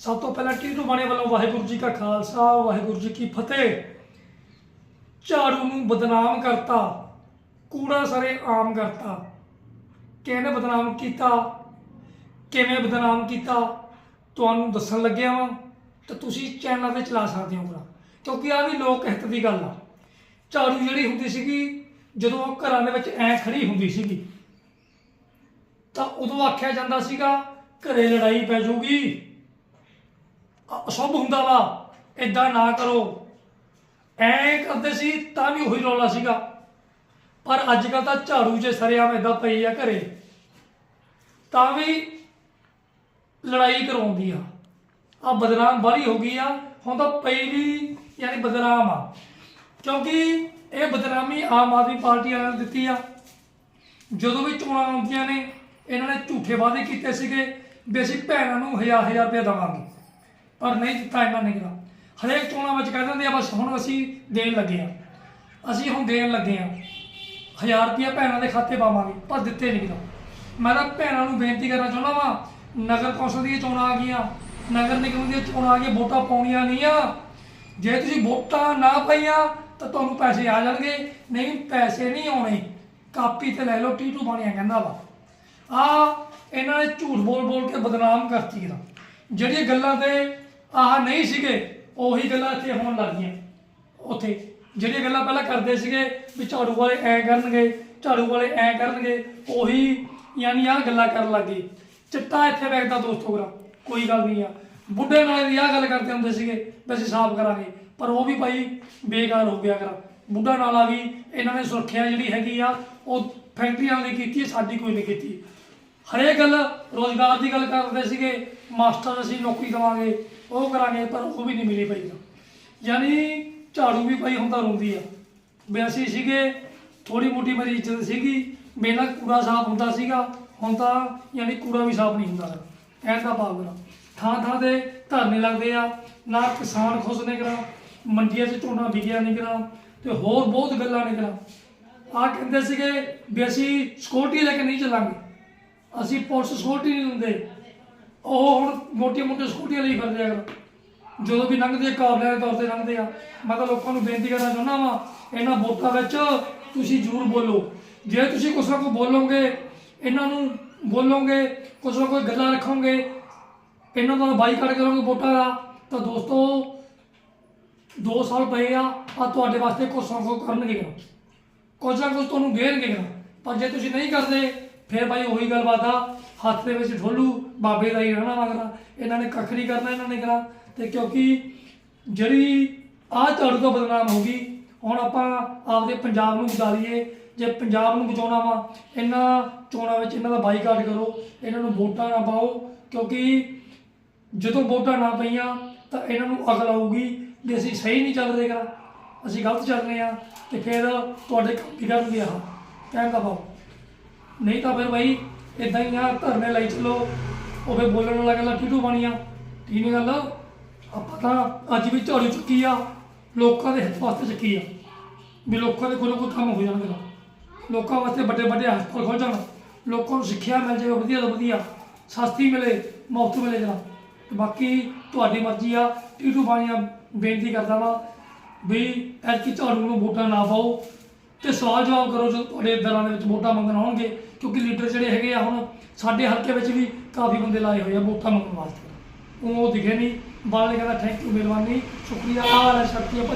ਸਭ ਤੋਂ ਪਹਿਲਾਂ ਟੀਟੂ ਬਾਣੇ ਵੱਲੋਂ ਵਾਹਿਗੁਰੂ ਜੀ ਕਾ ਖਾਲਸਾ, ਵਾਹਿਗੁਰੂ ਜੀ ਕੀ ਫਤਿਹ। ਝਾੜੂ ਨੂੰ ਬਦਨਾਮ ਕਰਤਾ, ਕੂੜਾ ਸਰੇ ਆਮ ਕਰਤਾ। ਕਿਹਨੇ ਬਦਨਾਮ ਕੀਤਾ? ਕਿਵੇਂ ਬਦਨਾਮ ਕੀਤਾ? ਤੁਹਾਨੂੰ ਦੱਸਣ ਲੱਗਿਆ ਵਾਂ, ਤਾਂ ਤੁਸੀਂ ਚੈਨਲ ਤੇ ਚਲਾ ਸਕਦੇ ਹੋ ਭਰਾ ਕਿਉਂਕਿ ਆ ਵੀ ਲੋਕ ਹਿੱਤ ਦੀ ਗੱਲ ਆ। ਝਾੜੂ ਜਿਹੜੀ ਹੁੰਦੀ ਸੀਗੀ, ਜਦੋਂ ਉਹ ਘਰਾਂ ਦੇ ਵਿੱਚ ਐ ਖੜੀ ਹੁੰਦੀ ਸੀਗੀ, ਤਾਂ ਉਦੋਂ ਆਖਿਆ ਜਾਂਦਾ ਸੀਗਾ, ਘਰੇ ਲੜਾਈ ਪੈ ਜਾਊਗੀ। ਅਸ਼ੁਭ ਹੁੰਦਾ ਵਾ ਇਦਾਂ ਨਾ ਕਰੋ। ਐ ਕਰਦੇ ਸੀ, ਤਾਂ ਵੀ ਉਹੀ ਰੌਲਾ ਸੀਗਾ। ਪਰ ਅੱਜ ਕੱਲ ਤਾਂ ਝਾੜੂ 'ਚ ਸਰਿਆਮ ਇਦਾਂ ਪਈ ਆ ਘਰੇ, ਤਾਂ ਵੀ ਲੜਾਈ ਕਰਵਾਉਂਦੀ ਆ। ਆ ਬਦਨਾਮ ਬਾਹਲੀ ਹੋ ਗਈ ਆ, ਹੁਣ ਤਾਂ ਪਈ ਵੀ ਯਾਨੀ ਬਦਨਾਮ ਆ। ਕਿਉਂਕਿ ਇਹ ਬਦਨਾਮੀ ਆਮ ਆਦਮੀ ਪਾਰਟੀ ਵਾਲਿਆਂ ਨੇ ਦਿੱਤੀ ਆ। ਜਦੋਂ ਵੀ ਚੋਣਾਂ ਆਉਂਦੀਆਂ ਨੇ, ਇਹਨਾਂ ਨੇ ਝੂਠੇ ਵਾਅਦੇ ਕੀਤੇ ਸੀਗੇ ਵੀ ਅਸੀਂ ਭੈਣਾਂ ਨੂੰ ਹਜ਼ਾਰ ਹਜ਼ਾਰ ਰੁਪਏ ਦੇਵਾਂਗੇ। ਪਰ ਨਹੀਂ ਦਿੱਤਾ ਇਹਨਾਂ ਨੇ ਕਿਹਾ। ਹਰੇਕ ਚੋਣਾਂ ਵਿੱਚ ਕਹਿ ਦਿੰਦੇ ਆ, ਬਸ ਹੁਣ ਅਸੀਂ ਦੇਣ ਲੱਗੇ ਆ। ਅਸੀਂ ਹੁਣ ਦੇਣ ਲੱਗੇ ਆ। ਹਜ਼ਾਰ ਰੁਪਏ ਭੈਣਾਂ ਦੇ ਖਾਤੇ ਪਾਵਾਂਗੇ, ਪਰ ਦਿੱਤੇ ਨਹੀਂ ਕਿਹਾ ਮੈਂ ਤਾਂ ਭੈਣਾਂ ਨੂੰ ਬੇਨਤੀ ਕਰਨਾ ਚਾਹੁੰਦਾ ਵਾਂ, ਨਗਰ ਕੌਂਸਲ ਦੀਆਂ ਚੋਣਾਂ ਆ ਗਈਆਂ, ਨਗਰ ਨਿਗਮ ਦੀਆਂ ਚੋਣਾਂ ਆ ਗਈਆਂ, ਵੋਟਾਂ ਪਾਉਣੀਆਂ ਨਹੀਂ ਆ। ਜੇ ਤੁਸੀਂ ਵੋਟਾਂ ਨਾ ਪਾਈਆਂ, ਤਾਂ ਤੁਹਾਨੂੰ ਪੈਸੇ ਆ ਜਾਣਗੇ, ਨਹੀਂ ਪੈਸੇ ਨਹੀਂ ਆਉਣੇ। ਕਾਪੀ ਤੇ ਲੈ ਲਓ, ਟੀਟੂ ਬਣਿਆ ਕਹਿੰਦਾ ਵਾ। ਆ ਇਹਨਾਂ ਨੇ ਝੂਠ ਬੋਲ ਬੋਲ ਕੇ ਬਦਨਾਮ ਕਰਤੀ ਇਹਦਾ ਜਿਹੜੀਆਂ ਗੱਲਾਂ ਤੇ ਆਹ ਨਹੀਂ ਸੀਗੇ, ਉਹੀ ਗੱਲਾਂ ਇੱਥੇ ਹੋਣ ਲੱਗ ਗਈਆਂ। ਉੱਥੇ ਜਿਹੜੀਆਂ ਗੱਲਾਂ ਪਹਿਲਾਂ ਕਰਦੇ ਸੀਗੇ ਵੀ ਝਾੜੂ ਵਾਲੇ ਐ ਕਰਨਗੇ, ਝਾੜੂ ਵਾਲੇ ਐ ਕਰਨਗੇ, ਉਹੀ ਯਾਨੀ ਆਹ ਗੱਲਾਂ ਕਰਨ ਲੱਗ ਗਈ। ਚਿੱਟਾ ਇੱਥੇ ਵੇਖਦਾ ਦੋਸਤੋ ਗਰਾ ਕੋਈ ਗੱਲ ਨਹੀਂ ਆ। ਬੁੱਢੇ ਨਾਲੇ ਦੀ ਆਹ ਗੱਲ ਕਰਦੇ ਹੁੰਦੇ ਸੀਗੇ, ਵੀ ਅਸੀਂ ਸਾਫ਼ ਕਰਾਂਗੇ। ਪਰ ਉਹ ਵੀ ਭਾਈ ਬੇਕਾਰ ਹੋ ਗਿਆ ਕਰਾ ਬੁੱਢਾ ਨਾਲਾ ਵੀ ਇਹਨਾਂ ਨੇ ਸੁਰੱਖਿਆ ਜਿਹੜੀ ਹੈਗੀ ਆ, ਉਹ ਫੈਕਟਰੀਆਂ ਦੀ ਕੀਤੀ, ਸਾਡੀ ਕੋਈ ਨਹੀਂ ਕੀਤੀ। ਹਰੇਕ ਗੱਲ ਰੋਜ਼ਗਾਰ ਦੀ ਗੱਲ ਕਰਦੇ ਸੀਗੇ ਮਾਸਟਰ ਅਸੀਂ ਨੌਕਰੀ ਦੇਵਾਂਗੇ, ਉਹ ਕਰਾਂਗੇ, ਪਰ ਉਹ ਵੀ ਨਹੀਂ ਮਿਲੀ ਪਈ ਯਾਨੀ ਝਾੜੂ ਵੀ ਪਈ ਹੁੰਦਾ ਰੋਂਦੀ ਆ। ਵੀ ਅਸੀਂ ਸੀਗੇ ਥੋੜੀ ਮੋਟੀ ਮੇਰੀ ਇੱਜ਼ਤ ਸੀਗੀ, ਮੇਰਾ ਕੂੜਾ ਸਾਫ਼ ਹੁੰਦਾ ਸੀਗਾ, ਹੁਣ ਤਾਂ ਯਾਨੀ ਕੂੜਾ ਵੀ ਸਾਫ਼ ਨਹੀਂ ਹੁੰਦਾ। ਗਾ। ਕਹਿਣ ਦਾ ਭਾਵ ਮੇਰਾ ਥਾਂ ਥਾਂ ਤੇ ਧਰਨੇ ਲੱਗਦੇ ਆ, ਨਾ ਕਿਸਾਨ ਖੁਸ਼ ਨੇ ਕਰਾ, ਮੰਡੀਆਂ 'ਚ ਝੋਨਾ ਵਿਕਿਆ ਨਹੀਂ ਕਰਾ, ਤੇ ਹੋਰ ਬਹੁਤ ਗੱਲਾਂ ਨੇ ਕਰਾ। ਆ ਕਹਿੰਦੇ ਸੀਗੇ ਵੀ ਅਸੀਂ ਸਿਕਿਉਰਟੀ ਲੈ ਕੇ ਨਹੀਂ ਚੱਲਾਂਗੇ। ਅਸੀਂ ਪੁਲਿਸ ਸਿਕਿਉਰਟੀ ਨਹੀਂ ਦਿੰਦੇ। ਉਹ ਹੁਣ ਮੋਟੀਆਂ ਮੋਟੀਆਂ ਸਕੂਟੀਆਂ ਲਈ ਫਿਰਦੇ ਆ। ਜਦੋਂ ਵੀ ਲੰਘਦੇ ਆ ਕਾਬਲਿਆਂ ਦੇ ਤੌਰ ਤੇ ਲੰਘਦੇ ਆ। ਮੈਂ ਤਾਂ ਲੋਕਾਂ ਨੂੰ ਬੇਨਤੀ ਕਰਨਾ ਚਾਹੁੰਦਾ ਵਾਂ, ਇਹਨਾਂ ਵੋਟਾਂ ਵਿੱਚ ਤੁਸੀਂ ਜ਼ਰੂਰ ਬੋਲੋ। ਜੇ ਤੁਸੀਂ ਕੁਛ ਨਾ ਕੁਛ ਬੋਲੋਗੇ, ਇਹਨਾਂ ਨੂੰ ਬੋਲੋਗੇ, ਕੁਛ ਨਾ ਕੋਈ ਗੱਲਾਂ ਰੱਖੋਗੇ, ਇਹਨਾਂ ਦਾ ਬਾਈਕਾਟ ਕਰੋਗੇ ਵੋਟਾਂ ਦਾ, ਤਾਂ ਦੋਸਤੋ 2 ਸਾਲ ਪਏ ਆ ਆ ਤੁਹਾਡੇ ਵਾਸਤੇ ਕੁਛ ਨਾ ਕੁਛ ਕਰਨਗੇ। ਗਾ। ਕੁਝ ਨਾ ਕੁਛ ਤੁਹਾਨੂੰ ਦੇਣਗੇ। ਪਰ ਜੇ ਤੁਸੀਂ ਨਹੀਂ ਕਰਦੇ, ਫਿਰ ਭਾਈ ਉਹੀ ਗੱਲਬਾਤ ਆ। ਹੱਥ ਦੇ ਵਿੱਚ ਢੋਲੂ ਬਾਬੇ ਦਾ ਹੀ ਰਹਿਣਾ ਮਗਰਾ। ਇਹਨਾਂ ਨੇ ਕੱਖ ਨਹੀਂ ਕਰਨਾ, ਇਹਨਾਂ ਨੇ ਕਰਾ। ਤੇ ਕਿਉਂਕਿ ਜਿਹੜੀ ਆਹ ਝਾੜੂ ਤੋਂ ਬਦਨਾਮ ਹੋ ਗਈ ਹੁਣ ਆਪਾਂ ਆਪਦੇ ਪੰਜਾਬ ਨੂੰ ਬਚਾ ਲਈਏ। ਜੇ ਪੰਜਾਬ ਨੂੰ ਬਚਾਉਣਾ ਵਾ, ਇਹਨਾਂ ਚੋਣਾਂ ਵਿੱਚ ਇਹਨਾਂ ਦਾ ਬਾਈਕਾਟ ਕਰੋ, ਇਹਨਾਂ ਨੂੰ ਵੋਟਾਂ ਨਾ ਪਾਓ। ਕਿਉਂਕਿ ਜਦੋਂ ਵੋਟਾਂ ਨਾ ਪਈਆਂ, ਤਾਂ ਇਹਨਾਂ ਨੂੰ ਅਕਲ ਆਊਗੀ ਵੀ ਅਸੀਂ ਸਹੀ ਨਹੀਂ ਚੱਲ ਰਹੇ ਗਾ। ਅਸੀਂ ਗਲਤ ਚੱਲ ਰਹੇ ਆ। ਤੇ ਫਿਰ ਤੁਹਾਡੇ ਕੰਮ ਵੀ ਕਰਨਗੇ ਆਹ। ਕਹਿਣ ਦਾ ਭਾਵ। ਨਹੀਂ ਤਾਂ ਫਿਰ ਭਾਈ ਇਦਾਂ ਹੀ ਆ ਧਰਨੇ ਲਈ ਚਲੋ। ਉਹ ਫਿਰ ਬੋਲਣ ਵਾਲਾ ਗੱਲਾਂ ਟੀਟੂ ਬਣੀਆਂ ਠੀਕ ਨਹੀਂ ਗੱਲ? ਆਪਾਂ ਤਾਂ ਅੱਜ ਵੀ ਝਾੜੂ ਚੁੱਕੀ ਆ, ਲੋਕਾਂ ਦੇ ਹਿੱਤ ਵਾਸਤੇ ਚੁੱਕੀ ਆ। ਵੀ ਲੋਕਾਂ ਦੇ ਕੋਲੋਂ ਕੋਈ ਕੰਮ ਹੋ ਜਾਣਗੇ ਲੋਕਾਂ ਵਾਸਤੇ ਵੱਡੇ ਵੱਡੇ ਹਸਪਤਾਲ ਖੋਲ ਜਾਣ। ਲੋਕਾਂ ਨੂੰ ਸਿੱਖਿਆ ਮਿਲ ਜਾਵੇ, ਵਧੀਆ ਤੋਂ ਵਧੀਆ। ਸਸਤੀ ਮਿਲੇ, ਮੁਫਤ ਮਿਲੇ ਜਰਾ। ਬਾਕੀ ਤੁਹਾਡੀ ਮਰਜ਼ੀ ਆ ਟੀਟੂ ਬਾਣੀਆਂ ਬੇਨਤੀ ਕਰਦਾ ਵਾਂ ਵੀ ਐਤਕੀ ਝਾੜੂ ਨੂੰ ਵੋਟਾਂ ਨਾ ਪਾਓ। ਤੇ ਸਵਾਲ ਜਵਾਬ ਕਰੋ ਜੋ ਤੁਹਾਡੇ ਦਰਾਂ ਦੇ ਵਿੱਚ ਵੋਟਾਂ ਮੰਗਣ ਆਉਣਗੇ, ਕਿਉਂਕਿ ਲੀਡਰ ਜਿਹੜੇ ਹੈਗੇ ਆ ਹੁਣ ਸਾਡੇ ਹਲਕੇ ਵਿੱਚ ਵੀ ਕਾਫੀ ਬੰਦੇ ਲਾਏ ਹੋਏ ਆ ਵੋਟਾਂ ਮੰਗਣ ਵਾਸਤੇ। ਉਹ ਦਿਖੇ ਨਹੀਂ ਬਾਲੇ ਕਹਿੰਦਾ ਥੈਂਕ ਯੂ ਮਿਹਰਬਾਨੀ, ਸ਼ੁਕਰੀਆ ਆਲਾ ਸ਼ਕਤੀ ਆਪਾਂ